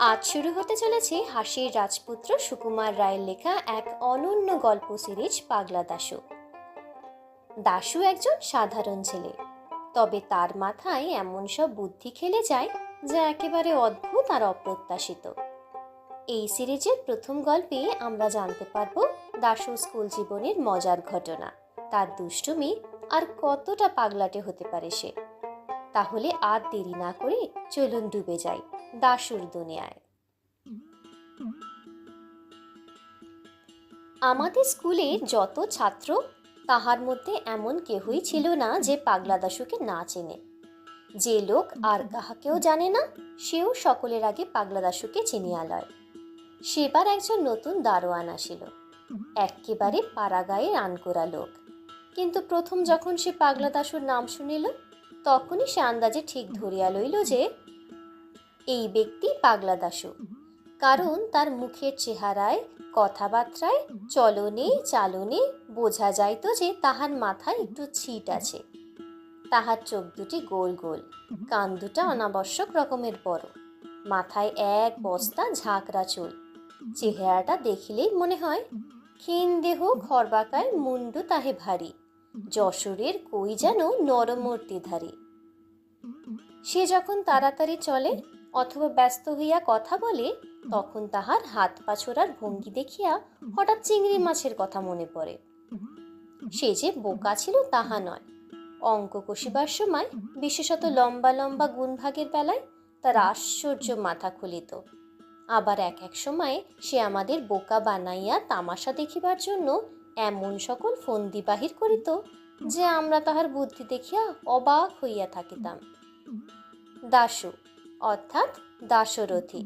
আজ শুরু হতে চলেছে হাসির রাজপুত্র সুকুমার রায়ের লেখা এক অনন্য গল্প সিরিজ পাগলা দাশু। দাশু একজন সাধারণ ছেলে। তবে তার মাথায় এমন সব বুদ্ধি খেলে যায় যা একেবারে অদ্ভুত আর অপ্রত্যাশিত। এই সিরিজের প্রথম গল্পে আমরা জানতে পারব দাশু স্কুল জীবনের মজার ঘটনা, তার দুষ্টুমি আর কতটা পাগলাটে হতে পারে সে। তাহলে আর দেরি না করে চলুন ডুবে যাই। দাসুর দুনিয়ায়। আমাদের স্কুলে যত ছাত্র, তাহার মধ্যে এমন কেহই ছিল না যে পাগলা দাশুকে না চেনে। যে লোক আর কাহাকেও জানে না, সেও সকলের আগে পাগলা দাসুকে চিনিয়া লয়। সেবার একজন নতুন দারোয়ান আসিল। এক্কেবারে পাড়াগায়ে আনকোরা লোক। কিন্তু প্রথম যখন সে পাগলা দাসুর নাম শুনিল, তখনই সে আন্দাজে ঠিক ধরিয়া লইল যে এই ব্যক্তি পাগলা দাশু কারণ তার মুখের চেহারায়, কথাবার্তায় চলনে, চালনে বোঝা যাইত যে তাহার মাথায় একটু ছিট আছে। তাহার চোখ দুটি গোল গোল, কান দুটা অনাবশ্যক রকমের বড়। মাথায় এক বস্তা ঝাঁকড়া চুল। চেহারাটা দেখিলেই মনে হয়, ক্ষীণ দেহ খরবাকায় মুন্ডু তাহে ভারী। যশোরের কই যেন নরমূর্তিধারী। সে যখন তাড়াতাড়ি চলে অথবা ব্যস্ত হইয়া কথা বলে, তখন তাহার হাত পা ছোড়ার ভঙ্গি দেখিয়া হঠাৎ চিংড়ি মাছের কথা মনে পড়ে। সে যে বোকা ছিল তাহা নয়। অঙ্ক কষিবার সময়, বিশেষত লম্বা লম্বা গুণভাগের বেলায় তার আশ্চর্য মাথা খুলিত। আবার এক এক সময় সে আমাদের বোকা বানাইয়া তামাশা দেখিবার জন্য এমন সকল ফন্দি বাহির করিত যে আমরা তাহার বুদ্ধি দেখিয়া অবাক হইয়া থাকিতাম। দাসু অর্থাৎ দাসরথী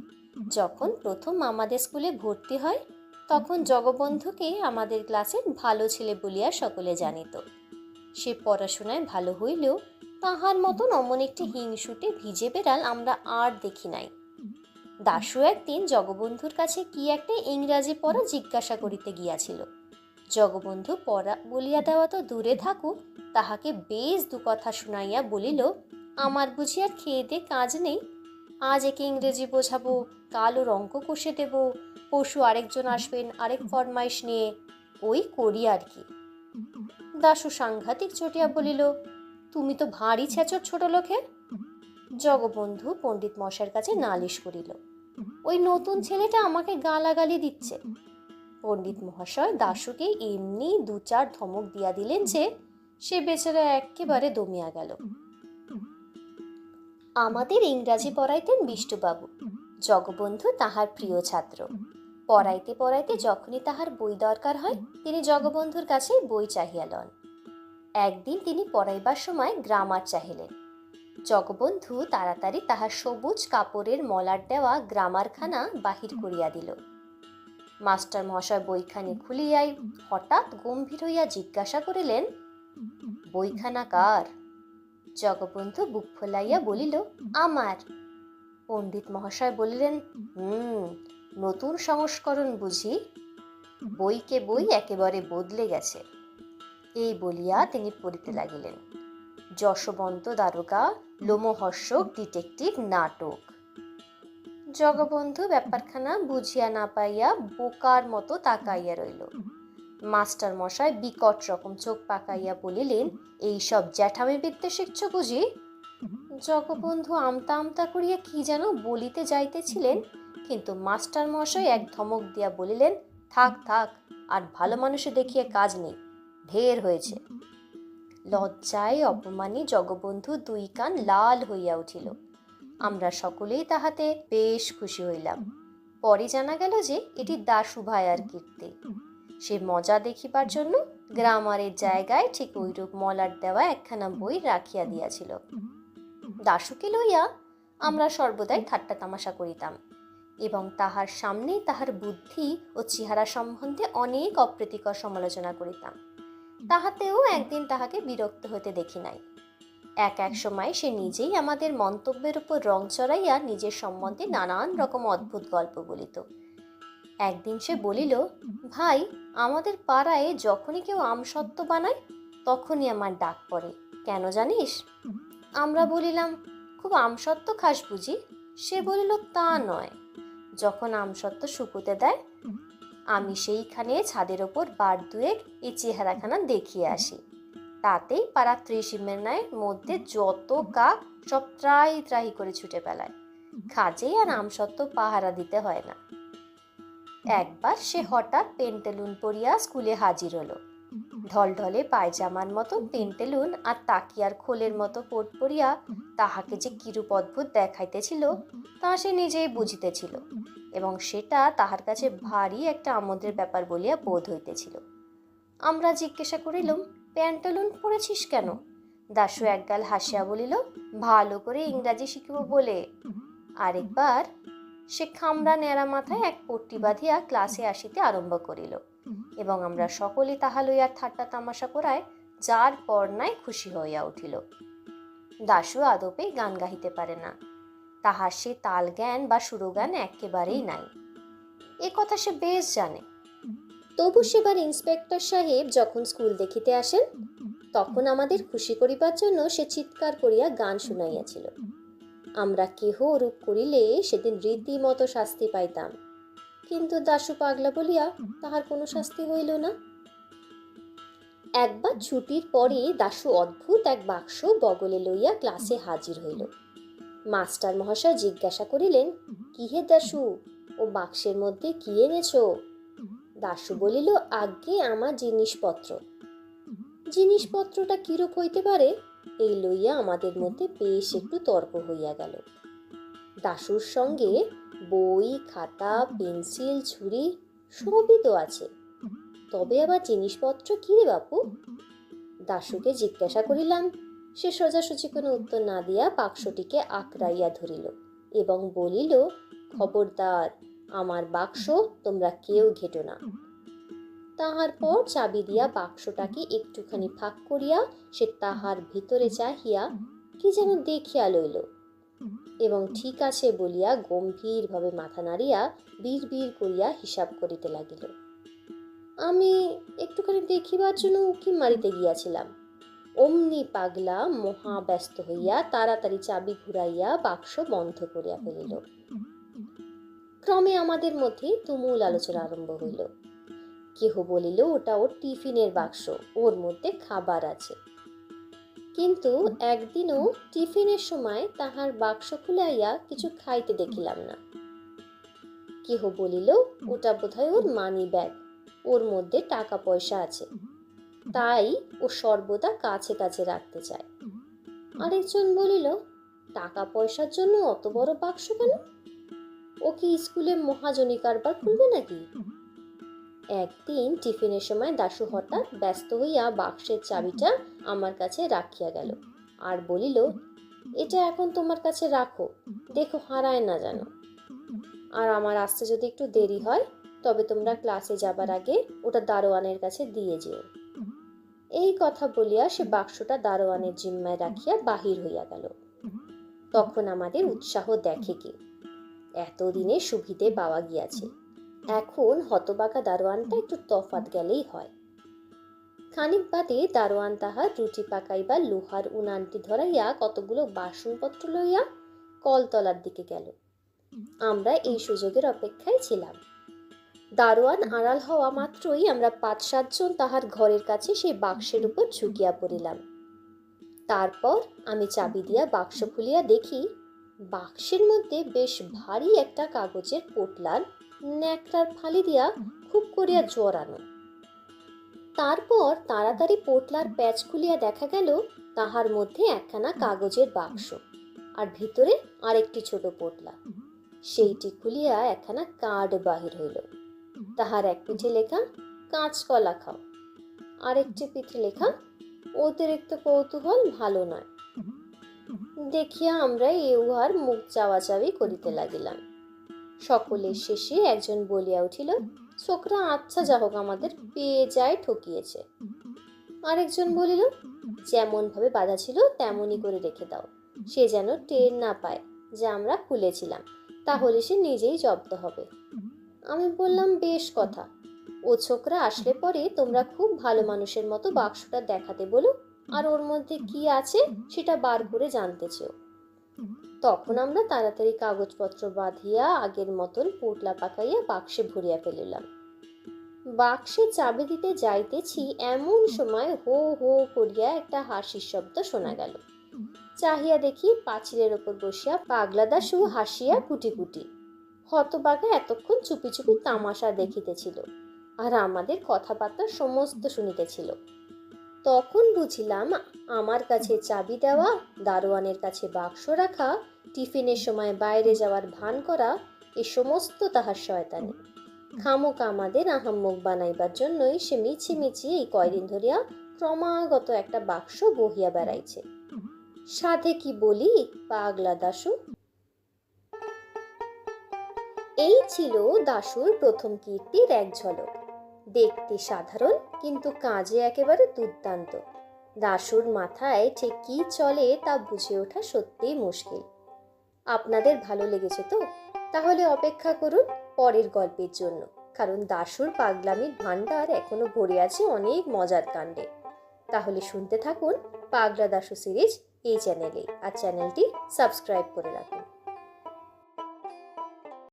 যখন প্রথম আমাদের স্কুলে ভর্তি হয়, তখন জগবন্ধুকে আমাদের ক্লাসের ভালো ছেলে বলিয়া সকলে জানিত। সে পড়াশোনায় ভালো হইলেও তাহার মতন অমন একটি হিংসুটে ভিজে বেড়াল আমরা আর দেখি নাই। দাশু একদিন জগবন্ধুর কাছে কি একটা ইংরাজি পড়া জিজ্ঞাসা করিতে গিয়াছিল। জগবন্ধু পড়া বলিয়া দেওয়া তো দূরে থাকুক, তাহাকে বেশ দু কথা শুনাইয়া বলিল, আমার বুঝি আর খেয়ে দে কাজ নেই আজ একে ইংরেজি বোঝাবো, কাল ওর অঙ্ক কষে দেব, পরশু আরেকজন আসবেন, আরেক ফরমাইশ নিয়ে। ওই করি আর কি। দাশু সাংঘাতিক চটিয়া বলিল, তুমি তো ভারী ছেচর ছোট লোকে? জগবন্ধু পণ্ডিত মশাইয়ের কাছে নালিশ করিল, ওই নতুন ছেলেটা আমাকে গালাগালি দিচ্ছে। পণ্ডিত মহাশয় দাশুকে এমনি দু চার ধমক দিয়া দিলেন যে, সে বেচারা একেবারে দমিয়া গেল। আমাদের ইংরাজি পড়াইতেন বিষ্টুবাবু জগবন্ধু তাহার প্রিয় ছাত্র। পড়াইতে পড়াইতে যখনই তাহার বই দরকার হয়, তিনি জগবন্ধুর কাছে বই চাহিয়া লন। একদিন তিনি পড়াইবার সময় গ্রামার চাহিলেন। জগবন্ধু তাড়াতাড়ি তাহার সবুজ কাপড়ের মলার দেওয়া গ্রামারখানা বাহির করিয়া দিল। মাস্টার মহাশয় বইখানি খুলিয়াই হঠাৎ গম্ভীর হইয়া জিজ্ঞাসা করিলেন, বইখানা কার? জগবন্ধু বুক ফোলাইয়া বলিল, আমার। পণ্ডিত মহাশয় বলিলেন, হুম, নতুন সংস্করণ বুঝি। বইকে বই একেবারে বদলে গেছে। এই বলিয়া তিনি পড়িতে লাগিলেন। যশবন্ত দ্বারকা লোমহর্ষক, ডিটেকটিভ, নাটক। জগবন্ধু ব্যাপারখানা বুঝিয়া না পাইয়া বোকার মতো তাকাইয়া রইল। মাস্টার মশাই বিকট রকম চোখ পাকাইয়া বলিলেন এই সব জ্যাঠামি বিদ্যে শিখছ বুঝি? জগবন্ধু আমতা আমতা করিয়া কি যেন বলিতে যাইতেছিলেন, কিন্তু মাস্টার মশাই এক ধমক দিয়া বলিলেন, থাক থাক, আর ভালো মানুষে দেখিয়ে কাজ নেই, ঢের হয়েছে। লজ্জায় অপমানে জগবন্ধু দুই কান লাল হইয়া উঠিল। আমরা সকলেই তাহাতে বেশ খুশি হইলাম। পরে জানা গেল যে এটি দাসু ভাইয়ার কীর্তি। সে মজা দেখিবার জন্য গ্রামারের জায়গায় ঠিক ওইরূপ মলার দেওয়া একখানা বই রাখিয়া দিয়াছিল। দাশুকে লইয়া আমরা সর্বদাই ঠাট্টা তামাশা করিতাম এবং তাহার সামনেই তাহার বুদ্ধি ও চেহারা সম্বন্ধে অনেক অপ্রীতিকর সমালোচনা করিতাম। তাহাতেও একদিন তাহাকে বিরক্ত হতে দেখি নাই। এক এক সময় সে নিজেই আমাদের মন্তব্যের উপর রং চড়াইয়া নিজের সম্বন্ধে নানান রকম অদ্ভুত গল্প বলিত। একদিন সে বলিল, ভাই, আমাদের পাড়ায় যখনই কেউ আমসত্ত্ব বানায়, তখনই আমার ডাক পড়ে। কেন জানিস? আমরা বলিলাম, খুব আমসত্ত্ব খাস বুঝি? সে বলিল, তা নয়। যখন আমসত্ত্ব শুকুতে দেয়, আমি সেইখানে ছাদের ওপর বার দুয়েক এই চেহারাখানা দেখিয়ে আসি। তাতেই পাড়া ত্রিসীমের ন্যায় মধ্যে যত কাক সব ত্রাহি ত্রাহি করে ছুটে পেলায় খাজেই আর আমসত্ত্ব পাহারা দিতে হয় না। একবার সে হঠাৎ পেন্টেলুন পরিয়া স্কুলে হাজির হলো। ঢলঢলে পায়জামার মতো পেন্টেলুন আর তাকিয়ার খোলের মতো কোট পরিয়া তাহাকে যে কিরূপ অদ্ভুত দেখাইতেছিল তা সে নিজেই বুঝিতেছিল এবং সেটা তাহার কাছে ভারী একটা আমোদের ব্যাপার বলিয়া বোধ হইতেছিল। আমরা জিজ্ঞাসা করিলাম প্যান্টালুন পরেছিস কেন? দাশু একগাল হাসিয়া বলিল, ভালো করে ইংরাজি শিখিব বলে। আরেকবার সে খামড়া নেড়া মাথায় এক পট্টি বাঁধিয়া ক্লাসে আসিতে আরম্ভ করিল। এবং আমরা সকলে তাহা লইয়া ঠাট্টা তামাশা করায় যার পর নাই খুশি হইয়া উঠিল। দাশু আদপে গান গাহিতে পারে না। তাহার সে তাল জ্ঞান বা সুরগান একেবারেই নাই। এ কথা সে বেশ জানে। তবু সেবার ইন্সপেক্টর সাহেব যখন স্কুল দেখিতে আসেন, তখন আমাদের খুশি করিবার জন্য সে চিৎকার করিয়া গান শুনাইয়াছিল। আমরা কেহ ওরূপ করিলে সেদিন রীতিমতো শাস্তি পাইতাম। কিন্তু দাশু পাগলা বলিয়া তাহার কোনো শাস্তি হইল না। একবার ছুটির পরে দাশু অদ্ভুত এক বাক্স বগলে লইয়া ক্লাসে হাজির হইল। মাস্টার মহাশয় জিজ্ঞাসা করিলেন কি হে দাশু, ও বাক্সের মধ্যে কি এনেছো? দাশু বলিল, আজ্ঞে আমার জিনিসপত্র। জিনিসপত্রটা কিরূপ হইতে পারে? এই লইয়া আমাদের মধ্যে বেশ একটু তর্ক হইয়া গেল। দাশুর সঙ্গে বই, খাতা, পেন্সিল, ছুরি সবই তো আছে। তবে আবার জিনিসপত্র কি রে বাপু? দাশুকে জিজ্ঞাসা করিলাম, সে সোজাসুজি কোনো উত্তর না দিয়া বাক্সটিকে আকড়াইয়া ধরিল এবং বলিল, খবরদার, আমার বাক্স তোমরা কেউ ঘেটো না। তাহার পর চাবি দিয়া বাক্সটাকে একটুখানি ফাঁক করিয়া সে তাহার ভিতরে চাহিয়া কি যেন দেখিয়া লইল এবং ঠিক আছে বলিয়া গম্ভীরভাবে মাথা নাড়িয়া বীর বীর করিয়া হিসাব করিতে লাগিল। আমি একটুখানি দেখিবার জন্য উকি মারিতে গিয়াছিলাম। অমনি পাগলা মহা ব্যস্ত হইয়া তাড়াতাড়ি চাবি ঘুরাইয়া বাক্স বন্ধ করিয়া ফেলিল। ক্রমে আমাদের মধ্যে তুমুল আলোচনা আরম্ভ হইল। কেহ বলিল, ওটা ওর টিফিনের বাক্স, ওর মধ্যে খাবার আছে। কিন্তু একদিনও টিফিনের সময় তাহার বাক্স খুলাইয়া কিছু খাইতে দেখিলাম না। কেহ বলিল, ওটা বোধহয় ওর মানি ব্যাগ, ওর মধ্যে টাকা পয়সা আছে। তাই ও সর্বদা কাছে কাছে রাখতে চায়। আরেকজন বলিল টাকা পয়সার জন্য অত বড় বাক্স কেন? ও কি স্কুলে মহাজনী কারবার খুলবে নাকি? একদিন টিফিনের সময় দাশু হঠাৎ ব্যস্ত হইয়া বাক্সের চাবিটা আমার কাছে রাখিয়া গেল আর বলিল, এটা এখন তোমার কাছে রাখো, দেখো হারায় না যেন। আর আমার আসতে যদি একটু দেরি হয়, তবে তোমরা ক্লাসে যাবার আগে ওটা দারোয়ানের কাছে দিয়ে যেও এই কথা বলিয়া সে বাক্সটা দারোয়ানের জিম্মায় রাখিয়া বাহির হইয়া গেল। তখন আমাদের উৎসাহ দেখে কে? এতদিনে সুবিধে পাওয়া গিয়াছে। এখন হতবাকা দারোয়ানটা একটু তফাত গেলেই হয়। খানিক বাদে দারোয়ান তাহার রুটি পাকাইবার লোহার উনানটি ধরাইয়া কতগুলো বাসনপত্র লইয়া কলতলার দিকে গেল। আমরা এই সুযোগের অপেক্ষায় ছিলাম। দারোয়ান আড়াল হওয়া মাত্রই আমরা পাঁচ সাতজন তাহার ঘরের কাছে সেই বাক্সের উপর ঝুঁকিয়া পড়িলাম। তারপর আমি চাবি দিয়া বাক্স খুলিয়া দেখি বাক্সের মধ্যে বেশ ভারী একটা কাগজের পোটলার ন্যাকড়ার ফালি দিয়া খুব করিয়া জড়ানো তারপর তাড়াতাড়ি পোটলার প্যাচ খুলিয়া দেখা গেল তাহার মধ্যে একখানা কাগজের বাক্স আর ভিতরে আরেকটি ছোট পোটলা। সেইটি খুলিয়া একখানা কার্ড বাহির হইল। তাহার এক পিঠে লেখা কাঁচকলা খাও। আরেকটি পিঠে লেখা অতিরিক্ত কৌতূহল ভালো নয়। দেখিয়া আমরা এ উহার মুখ চাওয়াচাওয়ি করিতে লাগিলাম। সকলের শেষে একজন বলিয়া উঠিল, ছোকরা আচ্ছা যা হোক, আমাদের পেয়ে যায় ঠকিয়েছে। আরেকজন বলিল, যেমন ভাবে বাধা ছিল, তেমনই করে রেখে দাও। সে যেন টের না পায় যে আমরা খুলেছিলাম, তাহলে সে নিজেই জব্দ হবে। আমি বললাম, বেশ কথা। ও ছোকরা, আসলে পরে তোমরা খুব ভালো মানুষের মতো বাক্সটা দেখাতে বলো, আর ওর মধ্যে কি আছে সেটা বার করে জানতে চেও। তখন আমরা তাড়াতাড়ি কাগজপত্র বাঁধিয়া আগের মতন পোটলা পাকাইয়া বাক্সে ভরিয়া ফেলিলাম। বাক্সে চাবি দিতে যাইতেছি, এমন সময় হো হো করিয়া একটা হাসির শব্দ শোনা গেল। চাহিয়া দেখি পাঁচিলের ওপর বসিয়া পাগলা দাশু হাসিয়া কুটি কুটি। হতবাগা এতক্ষণ চুপি চুপি তামাশা দেখিতেছিল আর আমাদের কথাবার্তা সমস্ত শুনিতেছিল। তখন বুঝিলাম আমার কাছে চাবি দেওয়া, দারোয়ানের কাছে বাক্স রাখা, টিফিনের সময় বাইরে যাওয়ার ভান করা, এ সমস্ত তাহার শয়তানি। খামোকা আমাদের আহাম্মক বানাইবার জন্যই সে মিছি মিছি এই কয়দিন ধরিয়া ক্রমাগত একটা বাক্স বহিয়া বেড়াইছে। সাধে কি বলি, পাগলা দাশু? এই ছিল দাশুর প্রথম কীর্তির এক ঝলক। দেখতে সাধারণ, কিন্তু কাজে একেবারে দুর্দান্ত। দাশুর মাথায় ঠিক কী চলে তা বুঝে ওঠা সত্যিই মুশকিল। আপনাদের ভালো লেগেছে তো? তাহলে অপেক্ষা করুন পরের গল্পের জন্য, কারণ দাশুর পাগলামির ভাণ্ডার এখনও ভরে আছে অনেক মজার কাণ্ডে। তাহলে শুনতে থাকুন পাগলা দাশু সিরিজ এই চ্যানেলে, আর চ্যানেলটি সাবস্ক্রাইব করে রাখুন।